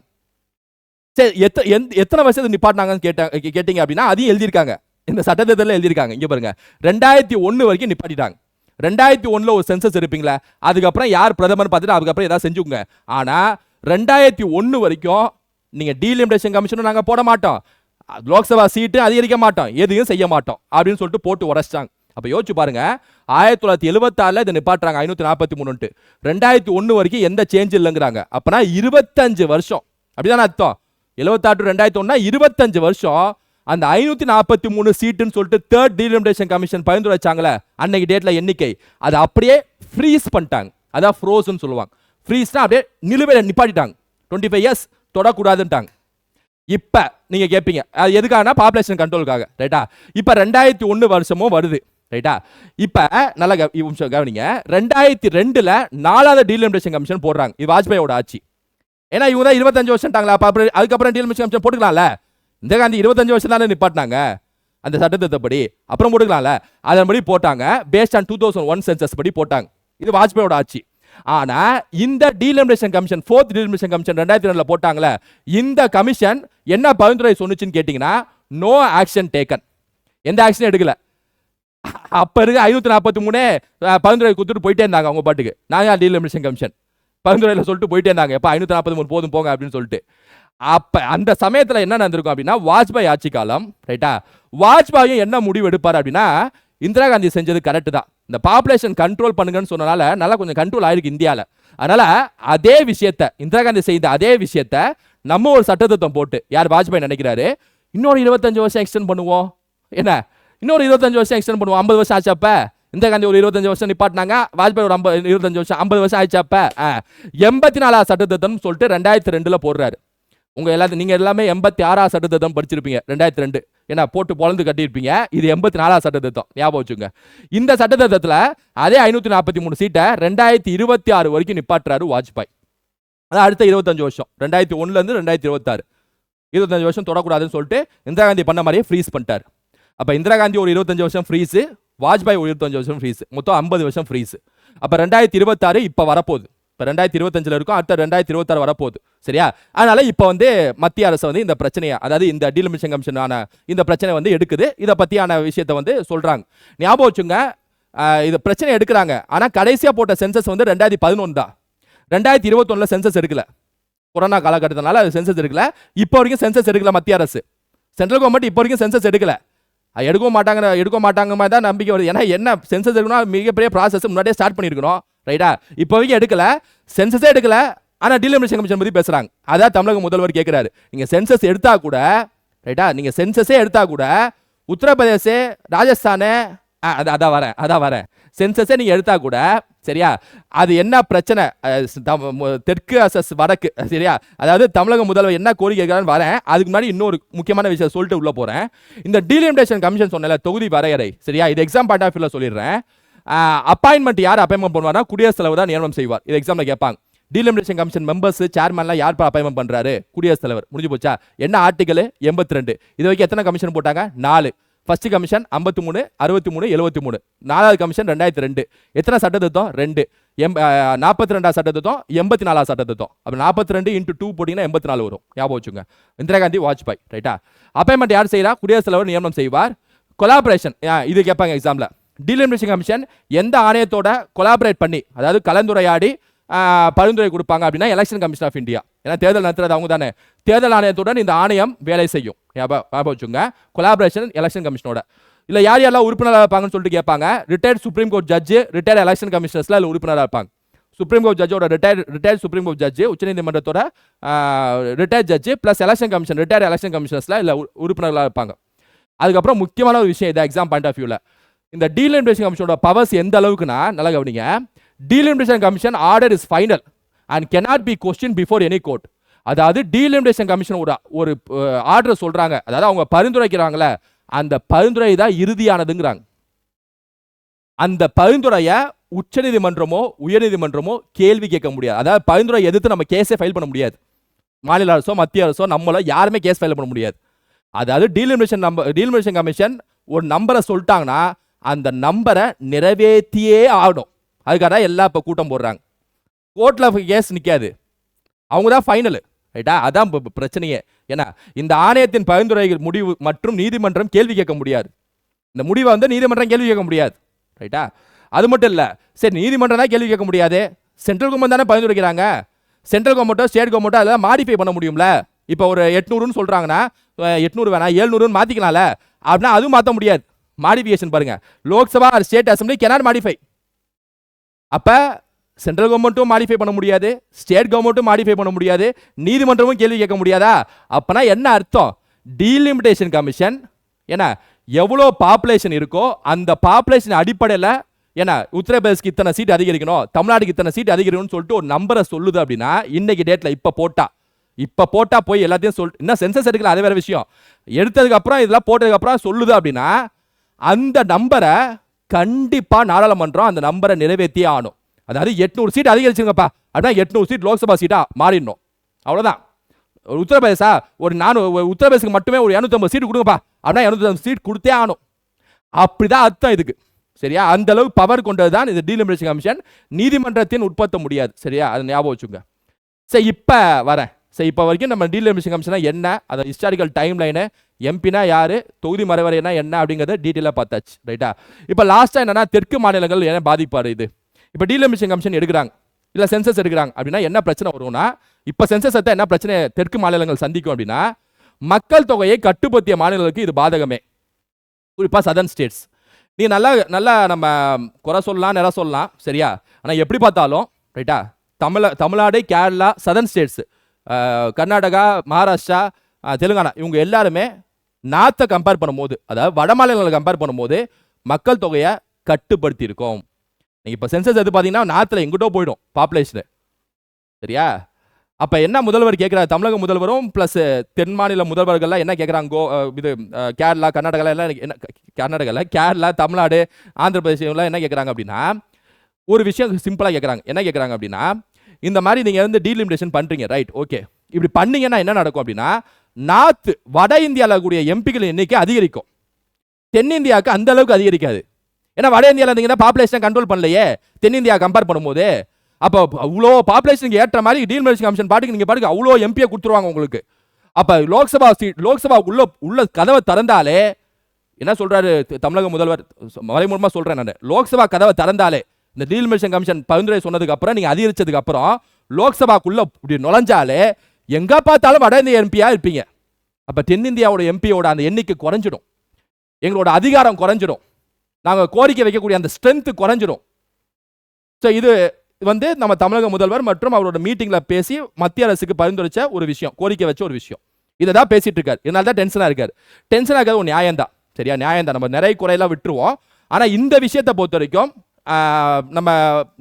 சரி எத்த எந்த எத்தனை வருஷத்துக்கு நிப்பாட்டினாங்கன்னு கேட்டாங்க கேட்டிங்க கேட்டீங்க அப்படின்னா அதையும் எழுதியிருக்காங்க. இந்த சட்டத்திட்டத்தில் எழுதியிருக்காங்க. இங்கே பாருங்க. ரெண்டாயிரத்தி ஒன்று வரைக்கும் நிப்பாட்டிட்டாங்க. ரெண்டாயிரத்தி ஒன்றில் ஒரு சென்சஸ் எடுப்பீங்களே அதுக்கப்புறம் யார் பிரதமர் பார்த்துட்டு அதுக்கப்புறம் ஏதாவது செஞ்சுங்க ஆனால் ரெண்டாயிரத்தி ஒன்று வரைக்கும் நீங்கள் டீலிமிடேஷன் கமிஷனும் நாங்கள் போட மாட்டோம். லோக்சபா சீட்டு அதிகரிக்க மாட்டோம். எதையும் செய்ய மாட்டோம். அப்படின்னு சொல்லிட்டு போட்டு உடச்சிட்டாங்க. அப்போ யோசிச்சு பாருங்க ஆயிரத்தி தொள்ளாயிரத்தி எழுபத்தாறில் இதை நிப்பாட்டுறாங்க ஐநூற்றி நாற்பத்தி மூணுன்ட்டு. ரெண்டாயிரத்தி ஒன்று வரைக்கும் எந்த சேஞ்ச் இல்லைங்கிறாங்க. அப்போனா இருபத்தஞ்சு வருஷம். அப்படிதானே அர்த்தம். எழுபத்தாறு ரெண்டாயிரத்தி ஒன்றா இருபத்தஞ்சு வருஷம் அந்த ஐநூற்றி நாற்பத்தி மூணு சீட்டுன்னு சொல்லிட்டு தேர்ட் டீலிமிடேஷன் கமிஷன் பரிந்துரைச்சாங்களே அன்னைக்கு டேட்ல எண்ணிக்கை. அதை அப்படியே ஃப்ரீஸ் பண்ணிட்டாங்க. அதான் ஃப்ரோஸ்ன்னு சொல்லுவாங்க. ஃப்ரீஸ்னா அப்படியே நிலுவையில் நிப்பாட்டிட்டாங்க. டுவெண்ட்டி ஃபைவ் இயர்ஸ் தொடக்கூடாதுன்ட்டாங்க. இப்போ நீங்கள் கேட்பீங்க அது எதுக்காகனா பாப்புலேஷன் கண்ட்ரோலுக்காக ரைட்டா இப்போ ரெண்டாயிரத்தி ஒன்று வருஷமும் வருது ரைட்டா இப்போ நல்ல நிமிஷம் கவனிங்க. ரெண்டாயிரத்தி ரெண்டில் நாலாவது டீலிமிடேஷன் கமிஷன் போடுறாங்க இது வாஜ்பாயோட ஆட்சி. ஏன்னா இவங்க தான் இருபத்தஞ்சு வருஷம்ட்டாங்களா அப்ப அப்புறம் அதுக்கப்புறம் டீலிமிடேஷன் கமிஷன் போட்டுக்கலாம்ல? இந்த காந்தி இருபத்தஞ்சு வருஷம் தானே நிப்பாட்டினாங்க? அந்த சட்டத்திட்டப்படி. அப்புறம் போட்டுக்கலாம்ல. அதன்படி போட்டாங்க. Based on two thousand one census படி போட்டாங்க. இது வாஜ்பாயோட ஆட்சி. ஆனா இந்த delimitation commission fourth delimitation commission ரெண்டாயிரத்தி ரெண்டுல போட்டாங்களே இந்த கமிஷன் என்ன பரிந்துரை சொன்னுச்சுன்னு கேட்டீங்கன்னா நோ ஆக்ஷன் டேக்கன் எந்த ஆக்ஷனும் எடுக்கல. அப்ப இருக்க ஐநூத்தி நாற்பத்தி மூணு பரிந்துரை கொடுத்துட்டு போயிட்டே இருந்தாங்க அவங்க பாட்டுக்கு. நான் டீலிமினேஷன் கமிஷன் பரிந்துரையில் சொல்லிட்டு போயிட்டே இருந்தாங்க. எப்போ ஐநூற்றி நாற்பத்தி மூணு போதும் போங்க அப்படின்னு சொல்லிட்டு. அப்போ அந்த சமயத்தில் என்ன நடந்திருக்கும் அப்படின்னா வாஜ்பாய் ஆட்சி காலம் ரைட்டா வாஜ்பாயும் என்ன முடிவு எடுப்பார் அப்படின்னா இந்திரா காந்தி செஞ்சது கரெக்டு தான். இந்த பாப்புலேஷன் கண்ட்ரோல் பண்ணுங்கன்னு சொன்னனால நல்லா கொஞ்சம் கண்ட்ரோல் ஆயிருக்கு இந்தியாவில் அதனால் அதே விஷயத்த இந்திரா காந்தி செய்த அதே விஷயத்த நம்ம ஒரு சட்டத்திட்டம் போட்டு யார் வாஜ்பாய் நினைக்கிறாரு? இன்னொரு இருபத்தஞ்சு வருஷம் எக்ஸ்டெண்ட் பண்ணுவோம். என்ன? இன்னொரு இருபத்தஞ்சு வருஷம் எக்ஸ்டெண்ட் பண்ணுவோம். ஐம்பது வருஷம் ஆச்சப்ப இந்திரா காந்தி ஒரு இருபத்தஞ்சு வருஷம் நிப்பாட்டினாங்க வாஜ்பாய் ஒரு ஐம்பது இருபத்தஞ்சு வருஷம் ஐம்பது வருஷம் ஆயிடுச்சப்ப எண்பத்தி நாலாவது சட்டத்திட்டம்னு சொல்லிட்டு ரெண்டாயிரத்தி ரெண்டில் போடுறாரு. உங்கள் எல்லாத்தையும் நீங்கள் எல்லாமே எண்பத்தி ஆறாவது சட்டத்திட்டம் படிச்சிருப்பீங்க ரெண்டாயிரத்தி ரெண்டு. ஏன்னா போட்டு பொழந்து கட்டியிருப்பீங்க. இது எண்பத்தி நாலாவது சட்டத்திட்டம் ஞாபகம் வச்சுங்க இந்த சட்டத்திட்டத்தில் அதே ஐநூற்றி நாற்பத்தி மூணு சீட்டை ரெண்டாயிரத்தி இருபத்தி ஆறு வரைக்கும் நிப்பாட்டுறாரு வாஜ்பாய். அதான் அடுத்த இருபத்தஞ்சு வருஷம். ரெண்டாயிரத்தி ஒன்றுலேருந்து ரெண்டாயிரத்தி இருபத்தாறு இருபத்தஞ்சு வருஷம் தொடக்கூடாதுன்னு சொல்லிட்டு இந்திரா காந்தி பண்ண மாதிரியே ஃப்ரீஸ் பண்ணிட்டார். அப்போ இந்திரா காந்தி ஒரு இருபத்தஞ்சு வருஷம் ஃப்ரீஸு வாஜ்பாய் ஒரு இருபத்தஞ்சு வருஷம் ஃப்ரீஸ் மொத்தம் ஐம்பது வருஷம் ஃப்ரீஸ் அப்போ ரெண்டாயிரத்தி இருபத்தாறு இப்போ வரப்போகுது. இப்போ ரெண்டாயிரத்தி இருபத்தஞ்சில் இருக்கும் அடுத்த ரெண்டாயிரத்தி இருபத்தாறு வரப்போகுது. சரியா? அதனால் இப்போ வந்து மத்திய அரசு வந்து இந்த பிரச்சனையை அதாவது இந்த டீலிமிஷன் கமிஷனான இந்த பிரச்சனை வந்து எடுக்குது. இதை பற்றியான விஷயத்தை வந்து சொல்கிறாங்க ஞாபகம் வச்சுங்க இது பிரச்சனை எடுக்கிறாங்க. ஆனால் கடைசியாக போட்ட சென்சஸ் வந்து ரெண்டாயிரத்தி பதினொன்று தான். ரெண்டாயிரத்தி இருபத்தொன்னில் சென்சஸ் எடுக்கல. கொரோனா காலகட்டத்தினால அது சென்சஸ் எடுக்கல. இப்போ வரைக்கும் சென்சஸ் எடுக்கல மத்திய அரசு. சென்ட்ரல் கவர்மெண்ட் இப்போ வரைக்கும் சென்சஸ் எடுக்கல. எடுக்க மாட்டாங்க எடுக்க மாட்டாங்க மாதிரி தான் நம்பிக்கை வருது. ஏன்னா என்ன சென்சஸ் எடுக்கணும் மிகப்பெரிய ப்ராசஸ் முன்னாடியே ஸ்டார்ட் பண்ணியிருக்கணும் ரைட்டா? இப்போ வரைக்கும் எடுக்கல. சென்சஸே எடுக்கல. ஆனால் டீலிமினேஷன் கமிஷன் பற்றி பேசுகிறாங்க அதான் தமிழக முதல்வர் கேட்குறாரு நீங்கள் சென்சஸ் எடுத்தால் கூட ரைட்டா? நீங்கள் சென்சஸே எடுத்தால் கூட உத்தரப்பிரதேச ராஜஸ்தானு ஆ, அதான் அதான் வரேன் அதான் வரேன். சென்சஸே நீங்கள் எடுத்தால் கூட சரியா? அது என்ன பிரச்சனை? தெற்கு அசஸ் வடக்கு சரியா? அதாவது தமிழக முதல்வர் என்ன கோரிக்கை கேட்கறான்னு வரேன். அதுக்கு முன்னாடி இன்னொரு முக்கியமான விஷயம் சொல்லிட்டு உள்ளே போகிறேன் இந்த டீலிமிடேஷன் கமிஷன் சொன்னல தொகுதி வரையறை சரியா? இது எக்ஸாம் பாயிண்ட் ஆஃப் வியூவில் சொல்லிடுறேன். அப்பாயின்மெண்ட் யார் அப்பாயின்மெண்ட் பண்ணுவார்னா குடியரசுத் தலைவர் தான் நியமனம் செய்வார். இது எக்ஸாம்ல கேட்பாங்க. டீலிமிடேஷன் கமிஷன் மெம்பர்ஸ் சேர்மன்லாம் யார் அப்பாயின்மெண்ட் பண்றாரு? குடியரசுத் தலைவர். முடிஞ்சு போச்சா? என்ன ஆர்டிகல் எண்பத்தி ரெண்டு இது வரைக்கும் எத்தனை கமிஷன் போட்டாங்க? நாலு. ஃபர்ஸ்ட் கமிஷன் ஐம்பத்தி மூணு அறுபத்தி மூணு எழுபத்தி மூணு நாலாவது கமிஷன் ரெண்டாயிரத்தி ரெண்டு. எத்தனை சட்டத்திருத்தம் ரெண்டு. எம் நாற்பத்தி ரெண்டாவது சட்டத்திருத்தம் எண்பத்தி நாலாவது சட்டத்திருத்தம் அப்போ நாற்பத்தி ரெண்டு இன்ட்டு டூ போட்டிங்கன்னா எண்பத்தி நாலு வரும். ஞாபகம் வச்சுங்க இந்திரா காந்தி வாஜ்பாய். ரைட்டா அப்பாயின்மெண்ட் யார் செய்கிறா குடியரசுத் தலைவர் நியமனம் செய்வார். கொலாபரேஷன் இது கேட்பாங்க எக்ஸாமில் டீலிமினேஷன் கமிஷன் எந்த ஆணையத்தோட கொலாபரேட் பண்ணி அதாவது கலந்துரையாடி பரிந்துரை கொடுப்பாங்க அப்படின்னா எலெக்ஷன் கமிஷன் ஆஃப் இந்தியா ஏன்னா தேர்தல் நடத்துறது அவங்க தானே. தேர்தல் ஆணையத்துடன் இந்த ஆணையம் வேலை செய்யும். ஞாபகம் வச்சுங்க கொலாபரேஷன் எலெக்ஷன் கமிஷனோட இல்லை யார் யாரெல்லாம் உறுப்பினராக இருப்பாங்கன்னு சொல்லிட்டு கேட்பாங்க. Retired supreme court judge retired election கமிஷனர்ஸில் அதில் உறுப்பினராக இருப்பாங்க. Supreme court ஜட்ஜோட retire retired supreme court judge உச்சநீதிமன்றத்தோட retired judge plus election commission retired election கமிஷனர்ஸில் இல்லை உறுப்பினர்களாக இருப்பாங்க. அதுக்கப்புறம் முக்கியமான ஒரு விஷயம் இது எக்ஸாம் பாயிண்ட் ஆஃப் வியூவில் இந்த டீலிமிடேஷன் கமிஷனோட பவர்ஸ் எந்த அளவுக்குன்னா நல்லா கவனிங்க. Delimitation commission order is final and cannot be question before any court அதாவது டீலிமிடேஷன் கமிஷன் ஒரு ஒரு ஆர்டர் சொல்கிறாங்க அதாவது அவங்க பரிந்துரைக்கிறாங்களே அந்த பரிந்துரை தான் இறுதியானதுங்கிறாங்க. அந்த பரிந்துரையை உச்சநீதிமன்றமோ உயர்நீதிமன்றமோ கேள்வி கேட்க முடியாது. அதாவது பரிந்துரை எதிர்த்து நம்ம கேஸே ஃபைல் பண்ண முடியாது. மாநில அரசோ மத்திய அரசோ நம்மளோ யாருமே கேஸ் ஃபைல் பண்ண முடியாது. அதாவது டீலிமினேஷன் நம்பர் டீலிமினேஷன் கமிஷன் ஒரு நம்பரை சொல்லிட்டாங்கன்னா அந்த நம்பரை நிறைவேற்றியே ஆகணும். அதுக்காக தான் எல்லாம் இப்போ கூட்டம் போடுறாங்க. கோர்ட்டில் கேஸ் நிற்காது அவங்க தான் ஃபைனலு ரைட்டா? அதான் இப்போ பிரச்சனையே. ஏன்னா இந்த ஆணையத்தின் பரிந்துரைகள் முடிவு மற்றும் நீதிமன்றம் கேள்வி கேட்க முடியாது. இந்த முடிவை வந்து நீதிமன்றம் கேள்வி கேட்க முடியாது. ரைட்டா? அது மட்டும் இல்லை. சரி நீதிமன்றம் தான் கேள்வி கேட்க முடியாது. சென்ட்ரல் கவர்மெண்ட் தானே பரிந்துரைக்கிறாங்க. சென்ட்ரல் கவர்மெண்ட்டோ ஸ்டேட் கவர்மெண்ட்டோ அதெல்லாம் மாடிஃபை பண்ண முடியும்ல? இப்போ ஒரு எட்நூறுன்னு சொல்கிறாங்கன்னா எட்நூறு வேணாம் ஏழ்நூறுன்னு மாற்றிக்கலாம்ல அப்படின்னா அதுவும் மாற்ற முடியாது. மாடிஃபிகேஷன் பாருங்க. Lok Sabha or state assembly cannot modify அப்போ சென்ட்ரல் கவர்மெண்ட்டும் மாடிஃபை பண்ண முடியாது. ஸ்டேட் கவர்மெண்ட்டும் மாடிஃபை பண்ண முடியாது. நீதிமன்றமும் கேள்வி கேட்க முடியாதா? அப்பனா என்ன அர்த்தம்? டீலிமிடேஷன் கமிஷன் என்ன எவ்வளோ பாப்புலேஷன் இருக்கோ அந்த பாப்புலேஷன் அடிப்படையில் ஏன்னா உத்தரப்பிரதேஷ்க்கு இத்தனை சீட் அதிகரிக்கணும் தமிழ்நாடுக்கு இத்தனை சீட் அதிகரிக்கணும்னு சொல்லிட்டு ஒரு நம்பரை சொல்லுது அப்படின்னா இன்னைக்கு டேட்டில் இப்போ போட்டா. இப்போ போட்டா போய் எல்லாத்தையும் சொல் என்ன சென்சஸ் எடுக்கல அது வேற விஷயம். எடுத்ததுக்கப்புறம் இதெல்லாம் போட்டதுக்கப்புறம் சொல்லுது அப்படின்னா அந்த நம்பரை கண்டிப்பாக நாடாளுமன்றம் அந்த நம்பரை நிறைவேற்றியே ஆகணும். அதாவது எட்நூறு சீட் அதிகரிச்சுங்கப்பா அப்படின்னா எட்நூறு சீட் லோக்சபா சீட்டாக மாறிடணும். அவ்வளோதான் ஒரு உத்தரப்பிரதேசா ஒரு நானூ ஒரு மட்டுமே ஒரு இரநூத்தம்பது சீட் கொடுங்கப்பா. அப்படின்னா இரநூத்தம்பது சீட் கொடுத்தே ஆகணும். அப்படிதான் அர்த்தம் இதுக்கு. சரியா? அந்த அளவுக்கு பவர் கொண்டது தான் இந்த டீலிமினேஷன் கமிஷன் நீதிமன்றத்தின் உட்படுத்த முடியாது. சரியா? அதை ஞாபகம் வச்சுங்க சரி இப்போ வரேன். சரி இப்போ வரைக்கும் நம்ம டீலிமிடேஷன் கமிஷனா என்ன? அதை ஹிஸ்டாரிக்கல் டைம் லைனு எம்பினா யார்? தொகுதி மறைவரைனா என்ன? அப்படிங்கிறத டீட்டெயிலாக பார்த்தாச்சு ரைட்டா இப்போ லாஸ்ட்டாக என்னன்னா தெற்கு மாநிலங்கள் என்ன பாதிப்பாரு இது? இப்போ டீலிமிடேஷன் கமிஷன் எடுக்கிறாங்க. இல்லை சென்சஸ் எடுக்கிறாங்க. அப்படின்னா என்ன பிரச்சனை வரும்னா இப்போ சென்சஸ் எடுத்தால் என்ன பிரச்சனை? தெற்கு மாநிலங்கள் சந்திக்கும் அப்படின்னா மக்கள் தொகையை கட்டுப்படுத்திய மாநிலங்களுக்கு இது பாதகமே. குறிப்பாக சதர்ன் ஸ்டேட்ஸ் நீ நல்லா நல்லா நம்ம குறை சொல்லலாம் நிற சொல்லலாம் சரியா? ஆனால் எப்படி பார்த்தாலும் ரைட்டா தமிழ தமிழ்நாடு கேரளா சதர்ன் ஸ்டேட்ஸ் கர்நாடகா மகாராஷ்டிரா தெலுங்கானா இவங்க எல்லாருமே நார்த்தை கம்பேர் பண்ணும்போது அதாவது வட மாநிலங்களை கம்பேர் பண்ணும்போது மக்கள் தொகையை கட்டுப்படுத்தி இருக்கோம் நீங்கள் இப்போ சென்சஸ் எது பார்த்தீங்கன்னா நார்த்தில் எங்கிட்டோ போயிடும் பாப்புலேஷனு சரியா? அப்போ என்ன முதல்வர் கேட்குறாரு? தமிழக முதல்வரும் ப்ளஸ் தென் மாநில முதல்வர்கள்லாம் என்ன கேட்குறாங்க கோ இது கேரளா கர்நாடகா எல்லாம் என்ன கர்நாடகாவில் கேரளா தமிழ்நாடு ஆந்திர என்ன கேட்குறாங்க அப்படின்னா ஒரு விஷயம் சிம்பிளாக கேட்குறாங்க. என்ன கேட்குறாங்க அப்படின்னா இந்த மாதிரி நீங்கள் வந்து டீலிமிடேஷன் பண்ணுறீங்க ரைட் ஓகே இப்படி பண்ணீங்கன்னா என்ன நடக்கும் அப்படின்னா நார்த் வட இந்தியாவில் கூடிய எம்பிக்கள் எண்ணிக்கை அதிகரிக்கும். தென்னிந்தியாவுக்கு அந்த அளவுக்கு அதிகரிக்காது. ஏன்னா வட இந்தியாவில் இருந்தீங்கன்னா பாப்புலேஷன் கண்ட்ரோல் பண்ணலையே? தென்னிந்தியா கம்பேர் பண்ணும்போது. அப்போ அவ்வளோ பாப்புலேஷனுக்கு ஏற்ற மாதிரி டீலிமிடேஷன் கமிஷன் பாட்டுக்கு நீங்கள் பாட்டுக்கு அவ்வளோ எம்பியை கொடுத்துருவாங்க உங்களுக்கு. அப்போ லோக்சபா சீட் லோக்சபா உள்ள உள்ள கதவை திறந்தாலே என்ன சொல்கிறாரு தமிழக முதல்வர் மறைமுகமாக சொல்கிறேன் நான். லோக்சபா கதவை திறந்தாலே இந்த டீல்மிஷன் கமிஷன் பரிந்துரை சொன்னதுக்கு அப்புறம் நீங்க அதிகரிச்சதுக்கு அப்புறம் லோக்சபாக்குள்ள இப்படி நுழைஞ்சாலே எங்க பார்த்தாலும் வட இந்திய எம்பியா இருப்பீங்க. அப்ப தென்னிந்தியாவோட எம்பியோட அந்த எண்ணிக்கை குறைஞ்சிடும். எங்களோட அதிகாரம் குறைஞ்சிடும். நாங்கள் கோரிக்கை வைக்கக்கூடிய அந்த ஸ்ட்ரென்த்து குறைஞ்சிடும். ஸோ இது வந்து நம்ம தமிழக முதல்வர் மற்றும் அவரோட மீட்டிங்கில் பேசி மத்திய அரசுக்கு பரிந்துரைச்ச ஒரு விஷயம் கோரிக்கை வச்ச ஒரு விஷயம். இதை தான் பேசிட்டு இருக்காரு. இதனால தான் டென்ஷனாக இருக்காரு. டென்ஷனாக இருக்கிறது ஒரு நியாயம் தான் சரியா? நியாயம் தான் நம்ம நிறைய குறையெல்லாம் விட்டுருவோம். ஆனால் இந்த விஷயத்தை பொறுத்த வரைக்கும் நம்ம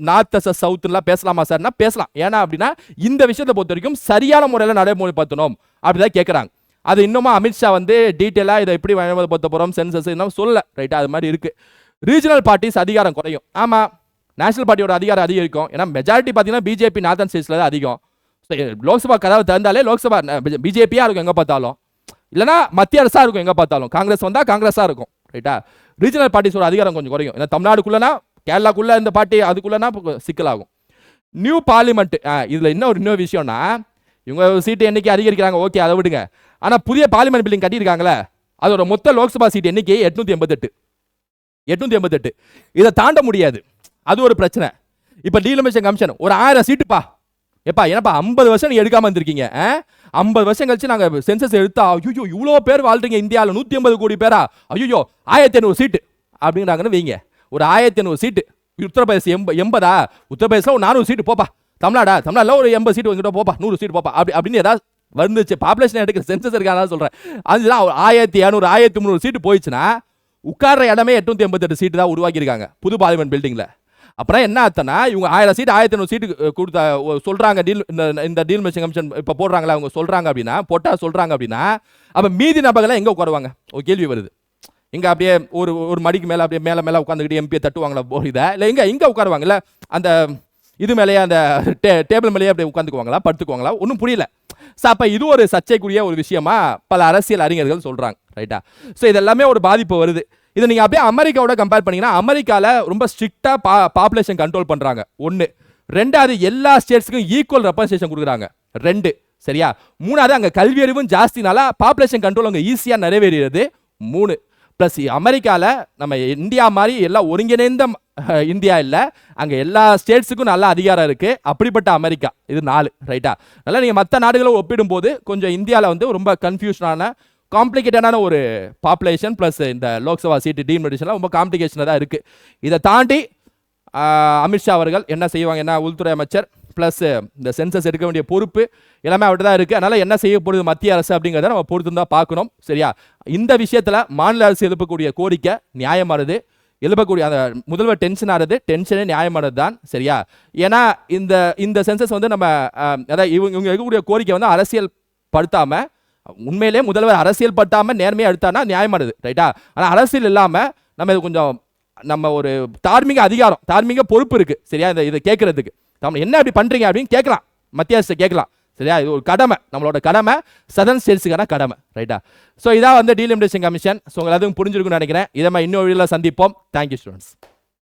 நார்த் சவுத்துலாம் பேசலாமா சார்னா பேசலாம். ஏன்னா அப்படின்னா இந்த விஷயத்தை பொறுத்த வரைக்கும் சரியான முறையில் நடைமுறைப்படுத்தணும் அப்படிதான் கேட்குறாங்க அது இன்னுமா அமித்ஷா வந்து டீட்டெயிலாக இதை எப்படி நடைமுறைப்படுத்த போகிறோம் சென்சஸ் இன்னும் சொல்ல ரைட்டா அது மாதிரி இருக்கு. ரீஜனல் பார்ட்டிஸ் அதிகாரம் குறையும். ஆமாம் நேஷனல் பார்ட்டியோட அதிகாரம் அதிகரிக்கும். ஏன்னா மெஜாரிட்டி பார்த்தீங்கன்னா பிஜேபி நார்த்தன் ஸ்டேட்ஸில் தான் அதிகம். லோக்சபா கதவை திறந்தாலே லோக்சபா பிஜேபியாக இருக்கும் எங்கே பார்த்தாலும். இல்லைனா மத்திய அரசாக இருக்கும் எங்கே பார்த்தாலும். காங்கிரஸ் வந்தால் காங்கிரஸாக இருக்கும். ரைட்டா ரீஜனல் பார்ட்டிஸோட அதிகாரம் கொஞ்சம் குறையும். ஏன்னா தமிழ்நாடுக்குள்ளனா கேரளாக்குள்ளே இந்த பார்ட்டி அதுக்குள்ளேனா சிக்கலாகும். நியூ பார்லிமெண்ட் இதில் இன்னும் ஒரு இன்னொரு விஷயம்னா இவங்க சீட்டு என்னைக்கு அதிகரிக்கிறாங்க ஓகே அதை விடுங்க. ஆனால் புதிய பார்லிமெண்ட் பில்டிங் கட்டியிருக்காங்களே அதோட மொத்த லோக்சபா சீட் எண்ணிக்கை எட்நூற்றி எண்பத்தெட்டு. எட்நூற்றி எண்பத்தெட்டு. இதை தாண்ட முடியாது. அது ஒரு பிரச்சனை. இப்போ டீலிமிஷன் கமிஷன் ஒரு ஆயிரம் சீட்டுப்பா எப்பா என்னப்பா ஐம்பது வருஷம் நீங்கள் எடுக்காமல் இருந்திருக்கீங்க ஐம்பது வருஷம் கழிச்சு நாங்கள் சென்சஸ் எடுத்தா ஐயோ இவ்வளோ பேர் வாழ்றீங்க இந்தியாவில் நூற்றி ஐம்பது கோடி பேரா? ஐயோ ஆயிரத்தி ஐநூறு சீட்டு. அப்படிங்கிறாங்கன்னு வைங்க. ஒரு ஆயிரத்தி ஐநூறு சீட்டு. உத்தரப்பிரதேசம் எம்ப எண்பதா உத்தரப்பிரதேசம் ஒரு நானூறு சீட்டு போப்பா. தமிழ்நாடா? தமிழ்நாட்டில் ஒரு எண்பது சீட்டு வந்துட்டு போப்பா. நூறு சீட்டு போப்பா. அப்படி அப்படின்னு ஏதாவது வந்துச்சு. பாப்புலேஷன் எடுக்கிற சென்சஸ் இருக்காதான் சொல்கிறேன் அதுதான் ஒரு ஆயிரத்தி இரநூறு ஆயிரத்தி முந்நூறு சீட்டு போயிடுச்சுன்னா உட்கார்ற இடமே எட்நூற்றி எண்பத்தெட்டு சீட்டு தான் உருவாக்கியிருக்காங்க புது பார்லிமெண்ட் பில்டிங்கில் அப்புறம் என்ன அர்த்தம்னா இவங்க ஆயிரம் சீட் ஆயிரத்தி ஐநூறு சீட்டு கொடுத்தா சொல்கிறாங்க சொல்றாங்க டீல் இந்த இந்த டீல் மிஷன் கமிஷன் இப்போ போடுறாங்களா அவங்க சொல்றாங்க அப்படின்னா போட்டா சொல்றாங்க அப்படின்னா அப்போ மீதி நபர்களை எங்கே உட்காருவாங்க? ஒரு கேள்வி வருது. இங்கே அப்படியே ஒரு ஒரு மடிக்கு மேலே அப்படியே மேலே மேலே உட்காந்துக்கிட்டு எம்பியை தட்டுவாங்களா போ இதை? இல்லை இங்கே இங்கே உட்காருவாங்கல்ல? அந்த இது மேலேயே அந்த டே டேபிள் மேலேயே அப்படியே உட்காந்துக்குவாங்களா படுத்துக்குவாங்களா? ஒன்றும் புரியல. ஸோ அப்போ இது ஒரு சர்ச்சைக்குரிய ஒரு விஷயமா பல அரசியல் அறிஞர்கள் சொல்கிறாங்க ரைட்டா ஸோ இதெல்லாமே ஒரு பாதிப்பு வருது. இதை நீங்கள் அப்படியே அமெரிக்காவோட கம்பேர் பண்ணிங்கன்னா அமெரிக்காவில் ரொம்ப ஸ்ட்ரிக்டாக பா பாப்புலேஷன் கண்ட்ரோல் பண்ணுறாங்க ஒன்று ரெண்டாவது எல்லா ஸ்டேட்ஸுக்கும் ஈக்குவல் ரெப்ரசன்டேஷன் கொடுக்குறாங்க. ரெண்டு. சரியா? மூணாவது அங்கே கல்வியறிவும் ஜாஸ்தினால பாப்புலேஷன் கண்ட்ரோல் அங்கே ஈஸியாக நிறைவேறியது. மூணு. ப்ளஸ் அமெரிக்காவில் நம்ம இந்தியா மாதிரி எல்லாம் ஒருங்கிணைந்த இந்தியா இல்லை. அங்கே எல்லா ஸ்டேட்ஸுக்கும் நல்ல அதிகாரம் இருக்குது அப்படிப்பட்ட அமெரிக்கா. இது நாலு ரைட்டா அதனால் நீங்கள் மற்ற நாடுகளை ஒப்பிடும்போது கொஞ்சம் இந்தியாவில் வந்து ரொம்ப கன்ஃபியூஷனான காம்ப்ளிகேட்டடான ஒரு பாப்புலேஷன் ப்ளஸ் இந்த லோக்சபா சீட்டு டீமெடிஷன்லாம் ரொம்ப காம்ப்ளிகேஷனாக தான் இருக்குது இதை தாண்டி அமித்ஷா அவர்கள் என்ன செய்வாங்க என்ன உள்துறை அமைச்சர் ப்ளஸ் uh, இந்த சென்சஸ் எடுக்க வேண்டிய பொறுப்பு எல்லாமே அவர்கிட்ட தான் இருக்குது அதனால் என்ன செய்ய போகுது மத்திய அரசு அப்படிங்கிறத நம்ம பொறுத்து தான் பார்க்கணும். சரியா? இந்த விஷயத்தில் மாநில அரசு எழுப்பக்கூடிய கோரிக்கை நியாயமானது. எழுப்பக்கூடிய அந்த முதல்வர் டென்ஷன் ஆகிறது டென்ஷனே நியாயமானது தான் சரியா? ஏன்னா இந்த இந்த சென்சஸ் வந்து நம்ம அதாவது இவங்க இவங்க இருக்கக்கூடிய கோரிக்கை வந்து அரசியல் படுத்தாமல் உண்மையிலே முதல்வர் அரசியல் பட்டாமல் நேர்மையாக எடுத்தானா நியாயமானது. ரைட்டா ஆனால் அரசியல் இல்லாமல் நம்ம இது கொஞ்சம் நம்ம ஒரு தார்மீக அதிகாரம் தார்மீக பொறுப்பு இருக்குது சரியா? இந்த இதை கேட்கறதுக்கு. நம்ம என்ன அப்படி பண்றீங்க அப்படின்னு கேட்கலாம். மத்திய அரசு கேட்கலாம். சரியா? இது ஒரு கடமை. நம்மளோட கடமை சதன் சேல்ஸுக்கான கடமை. ரைட்டா ஸோ இதான் வந்து டீலிமிடேஷன் கமிஷன் ஸோ உங்களுக்கு அதுவும் புரிஞ்சிருக்கும்னு நினைக்கிறேன். இதை மாதிரி இன்னொரு வீடியோவில் சந்திப்போம். Thank you students